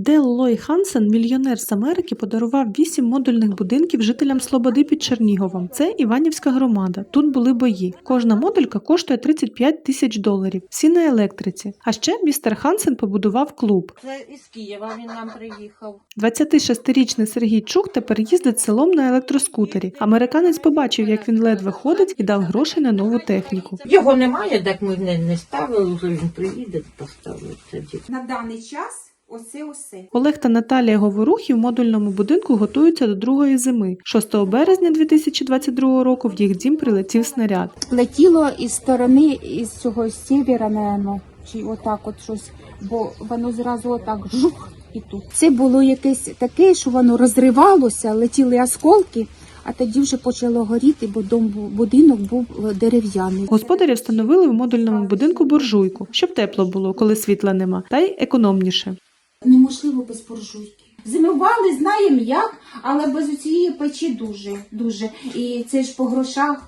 Дел Лой Хансен, мільйонер з Америки, подарував вісім модульних будинків жителям Слободи під Черніговом. Це Іванівська громада. Тут були бої. Кожна модулька коштує 35 тисяч доларів. Всі на електриці. А ще містер Хансен побудував клуб. Це із Києва він нам приїхав. 26-річний Сергій Чук тепер їздить селом на електроскутері. Американець побачив, як він ледве ходить, і дав гроші на нову техніку. Його немає, так ми не, не ставили, вже він приїде, поставить. На даний час оце усе. Олег та Наталія Говорухи в модульному будинку готуються до другої зими. 6 березня 2022 року в їх дім прилетів снаряд. летіло із сторони із цього сєвєра, напевно, чи отак от щось, бо воно зразу отак жух і тут. Це було якесь таке, що воно розривалося, летіли осколки, а тоді вже почало горіти, бо дом був- будинок був е, дерев'яний. Господарі встановили в модульному будинку буржуйку, щоб тепло було, коли світла нема, та й економніше. Неможливо без буржуйки. Зимували, знаємо як, але без цієї печі дуже, дуже. І це ж по грошах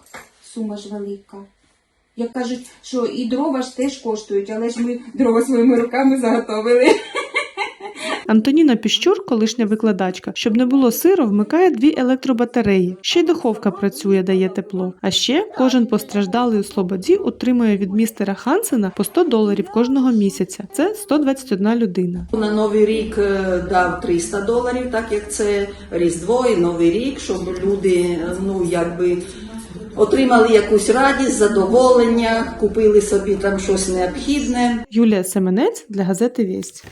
сума ж велика. Як кажуть, що і дрова ж теж коштують, але ж ми дрова своїми руками заготовили. Антоніна Піщур, колишня викладачка, щоб не було сиро, вмикає дві електробатареї. Ще й духовка працює, дає тепло. А ще кожен постраждалий у Слободі отримує від містера Хансена по 100 доларів кожного місяця. Це 121 людина. На новий рік е, дав 300 доларів, так як це Різдво і Новий рік, щоб люди е, ну якби отримали якусь радість, задоволення, купили собі там щось необхідне. Юлія Семенець для газети Вість.